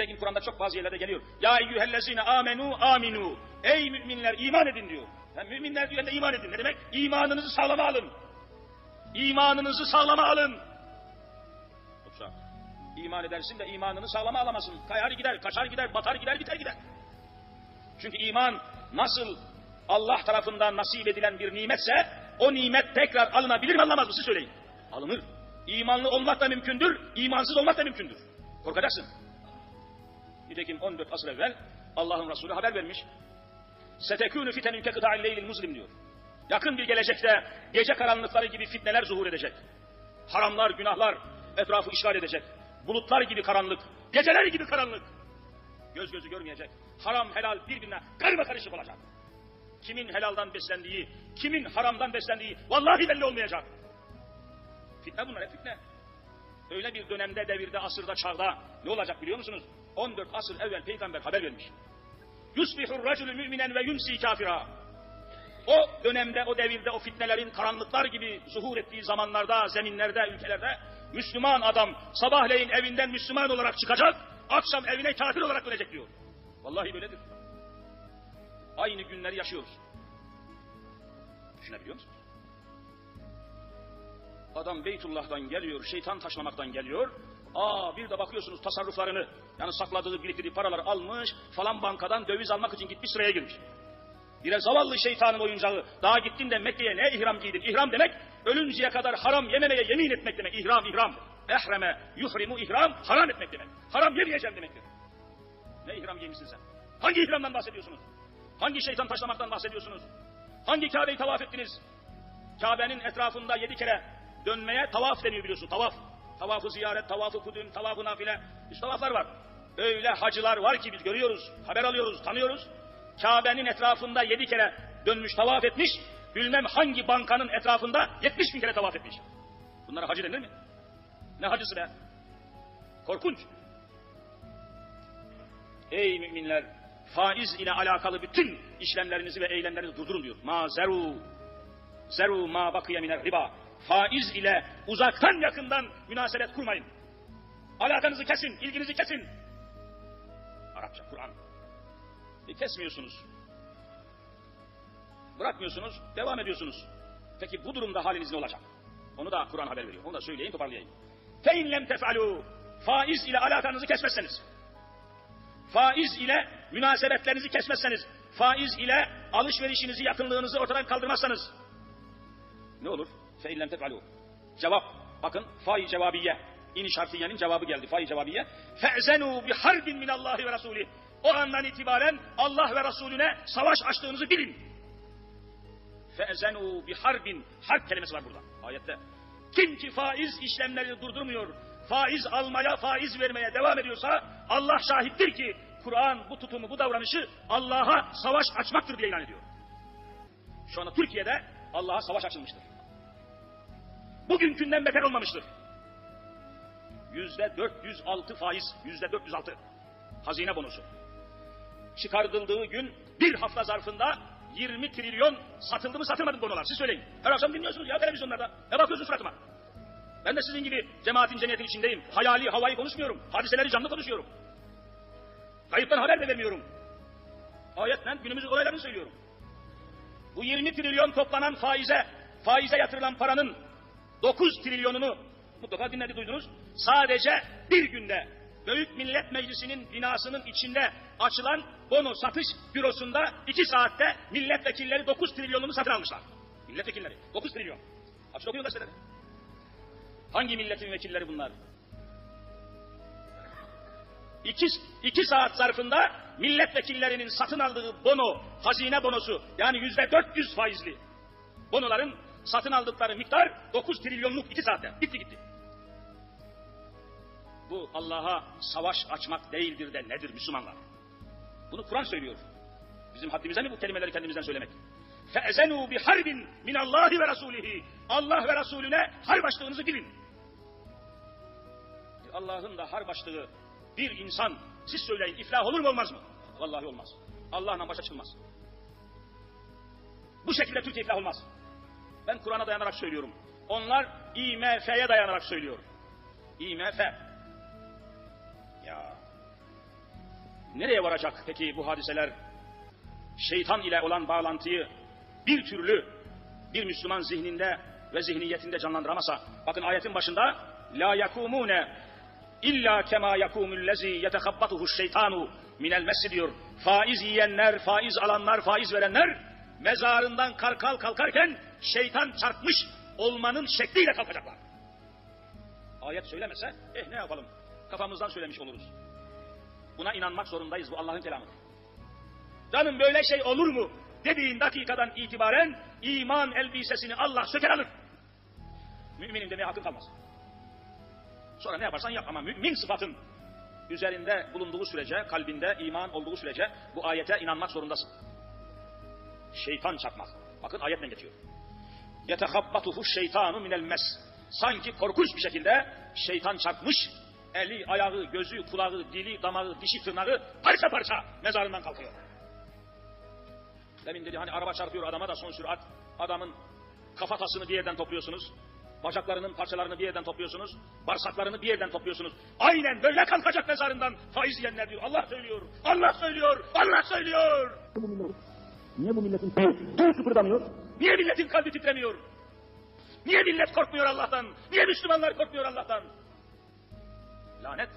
Nitekim Kur'an'da çok bazı yerlerde geliyor. Ya eyyühellezine amenu aminu. Ey müminler iman edin diyor. Yani müminler diyor da iman edin. Ne demek? İmanınızı sağlama alın. İmanınızı sağlama alın. Yoksa iman edersin de imanını sağlama alamazsın. Kayar gider, kaçar gider, batar gider, biter gider. Çünkü iman nasıl Allah tarafından nasip edilen bir nimetse o nimet tekrar alınabilir mi alınamaz mı? Siz söyleyin. Alınır. İmanlı olmak da mümkündür, imansız olmak da mümkündür. Korkacaksın. Nitekim 14 asır evvel Allah'ın Resulü haber vermiş. Setekûnü fitenün kekıdâ'il leylil muslim diyor. Yakın bir gelecekte gece karanlıkları gibi fitneler zuhur edecek. Haramlar, günahlar etrafı işgal edecek. Bulutlar gibi karanlık, geceler gibi karanlık. Göz gözü görmeyecek. Haram helal birbirine karma karışık olacak. Kimin helaldan beslendiği, kimin haramdan beslendiği vallahi belli olmayacak. Fitne bunlar fitne. Öyle bir dönemde, devirde, asırda, çağda ne olacak biliyor musunuz? 14 asır evvel peygamber haber vermiş. Yusbihur racülü müminen ve yumsi kafira. O dönemde, o devirde, o fitnelerin karanlıklar gibi zuhur ettiği zamanlarda, zeminlerde, ülkelerde Müslüman adam sabahleyin evinden Müslüman olarak çıkacak, akşam evine kafir olarak dönecek diyor. Vallahi böyledir. Aynı günleri yaşıyoruz. Düşünebiliyor musunuz? Adam Beytullah'tan geliyor, şeytan taşlamaktan geliyor. Aa bir de bakıyorsunuz tasarruflarını, yani sakladığı biriktirdiği paraları almış, falan bankadan döviz almak için gitmiş sıraya girmiş. Bir zavallı şeytanın oyuncağı. Daha gittin de Mekke'ye ne ihram giydin? İhram demek ölünceye kadar haram yememeye yemin etmek demek. İhram ihram. Ehreme yuhrimu ihram haram etmek demek. Haram yemeyeceğim demektir. Ne ihram giymişsin sen? Hangi ihramdan bahsediyorsunuz? Hangi şeytan taşlamaktan bahsediyorsunuz? Hangi Kabe'yi tavaf ettiniz? Kabe'nin etrafında yedi kere dönmeye tavaf deniyor biliyorsun. Tavaf. Tavafı ziyaret, tavafı kudüm, tavafı nafile. İşte tavaflar var. Öyle hacılar var ki biz görüyoruz, haber alıyoruz, tanıyoruz. Kabe'nin etrafında yedi kere dönmüş, tavaf etmiş. Bilmem hangi bankanın etrafında yetmiş bin kere tavaf etmiş. Bunlara hacı denir mi? Ne hacısı be? Korkunç. Ey müminler! Faiz ile alakalı bütün işlemlerinizi ve eylemlerinizi durdurun diyor. Ma zeru, zeru ma bakiye miner riba Faiz ile uzaktan yakından münasebet kurmayın. Alakanızı kesin, ilginizi kesin. Arapça, Kur'an. E kesmiyorsunuz. Bırakmıyorsunuz, devam ediyorsunuz. Peki bu durumda haliniz ne olacak? Onu da Kur'an haber veriyor. Onu da söyleyeyim, toparlayayım. فَاِنْ lem tef'alû Faiz ile alakanızı kesmezseniz, faiz ile münasebetlerinizi kesmezseniz, faiz ile alışverişinizi, yakınlığınızı ortadan kaldırmazsanız, ne olur? Fe illem tef'alû. Cevap. Bakın fay cevabiye. İniş harfiyenin cevabı geldi. Fay cevabiye. Fe'zenû bi harbin minallahi ve rasulih. O andan itibaren Allah ve Resulüne savaş açtığınızı bilin. Fe'zenû bi. Harp kelimesi var burada. Ayette. Kim ki faiz işlemlerini durdurmuyor, faiz almaya, faiz vermeye devam ediyorsa Allah şahittir ki Kur'an bu tutumu, bu davranışı Allah'a savaş açmaktır diye ilan ediyor. Şu anda Türkiye'de Allah'a savaş açılmıştır. Bugünkünden beter olmamıştır. Yüzde 406 faiz, yüzde 406 hazine bonusu. Çıkartıldığı gün bir hafta zarfında 20 trilyon satıldı mı satılmadı mı bonolar? Siz söyleyin. Her akşam dinliyorsunuz ya televizyonlarda. Ne bakıyorsunuz suratıma? Ben de sizin gibi cemaatin cemiyetin içindeyim. Hayali havayı konuşmuyorum. Hadiseleri canlı konuşuyorum. Kayıptan haber de vermiyorum. Ayetle günümüz olaylarını söylüyorum. Bu 20 trilyon toplanan faize, faize yatırılan paranın 9 trilyonunu mutlaka dinledi duydunuz. Sadece bir günde Büyük Millet Meclisi'nin binasının içinde açılan bono satış bürosunda iki saatte milletvekilleri 9 trilyonunu satın almışlar. Milletvekilleri 9 trilyon. Açın okuyun gazeteleri. Hangi milletin vekilleri bunlar? İki, iki saat zarfında milletvekillerinin satın aldığı bono, hazine bonosu yani yüzde 400 faizli bonoların satın aldıkları miktar 9 trilyonluk iki saatte. Bitti gitti. Bu Allah'a savaş açmak değildir de nedir Müslümanlar? Bunu Kur'an söylüyor. Bizim haddimize mi bu kelimeleri kendimizden söylemek? فَاَزَنُوا بِحَرْبٍ مِنَ اللّٰهِ وَرَسُولِهِ Allah ve Resulüne harp açtığınızı bilin. Allah'ın da harp açtığı bir insan, siz söyleyin iflah olur mu olmaz mı? Vallahi olmaz. Allah'la başa çıkılmaz. Bu şekilde Türkiye iflah olmaz. Ben Kur'an'a dayanarak söylüyorum. Onlar IMF'ye dayanarak söylüyor. IMF. Ya. Nereye varacak peki bu hadiseler? Şeytan ile olan bağlantıyı bir türlü bir Müslüman zihninde ve zihniyetinde canlandıramasa, bakın ayetin başında la yakumune illa kema yakumullezi yetehabbatuhu şeytanu minel mesi diyor. Faiz yiyenler, faiz alanlar, faiz verenler mezarından kalkal kalkarken şeytan çarpmış olmanın şekliyle kalkacaklar. Ayet söylemese, eh ne yapalım, kafamızdan söylemiş oluruz. Buna inanmak zorundayız, bu Allah'ın kelamıdır. Canım böyle şey olur mu? Dediğin dakikadan itibaren iman elbisesini Allah söker alır. Müminin demeye hakkın kalmaz. Sonra ne yaparsan yap ama mümin sıfatın üzerinde bulunduğu sürece, kalbinde iman olduğu sürece bu ayete inanmak zorundasın. Şeytan çarpmak. Bakın ayetle geçiyor. Yetehabbatuhu şeytanu minel mes. Sanki korkunç bir şekilde şeytan çarpmış, eli, ayağı, gözü, kulağı, dili, damağı, dişi, tırnağı parça parça mezarından kalkıyor. Demin dedi hani araba çarpıyor adama da son sürat adamın kafatasını bir yerden topluyorsunuz. Bacaklarının parçalarını bir yerden topluyorsunuz. Bağırsaklarını bir yerden topluyorsunuz. Aynen böyle kalkacak mezarından faiz yiyenler diyor. Allah söylüyor. Allah söylüyor. Allah söylüyor. Niye bu milletin kalbi kıpırdamıyor? Niye milletin kalbi titremiyor? Niye millet korkmuyor Allah'tan? Niye Müslümanlar korkmuyor Allah'tan? Lanet.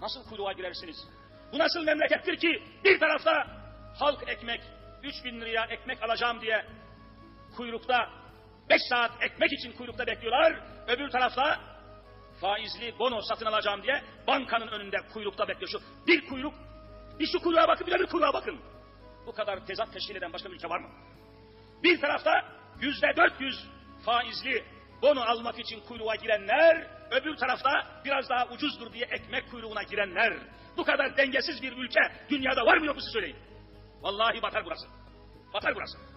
Nasıl kuyruğa girersiniz? Bu nasıl memlekettir ki bir tarafta halk ekmek, 3000 liraya ekmek alacağım diye kuyrukta 5 saat ekmek için kuyrukta bekliyorlar. Öbür tarafta faizli bono satın alacağım diye bankanın önünde kuyrukta bekliyor. Şu bir kuyruk, bir şu kuyruğa bakın bir de bir kuyruğa bakın. Bu kadar tezat teşkil eden başka bir ülke var mı? Bir tarafta yüzde 400 faizli bono almak için kuyruğa girenler, öbür tarafta biraz daha ucuzdur diye ekmek kuyruğuna girenler. Bu kadar dengesiz bir ülke dünyada var mı yok mu söyleyin. Vallahi batar burası. Batar burası.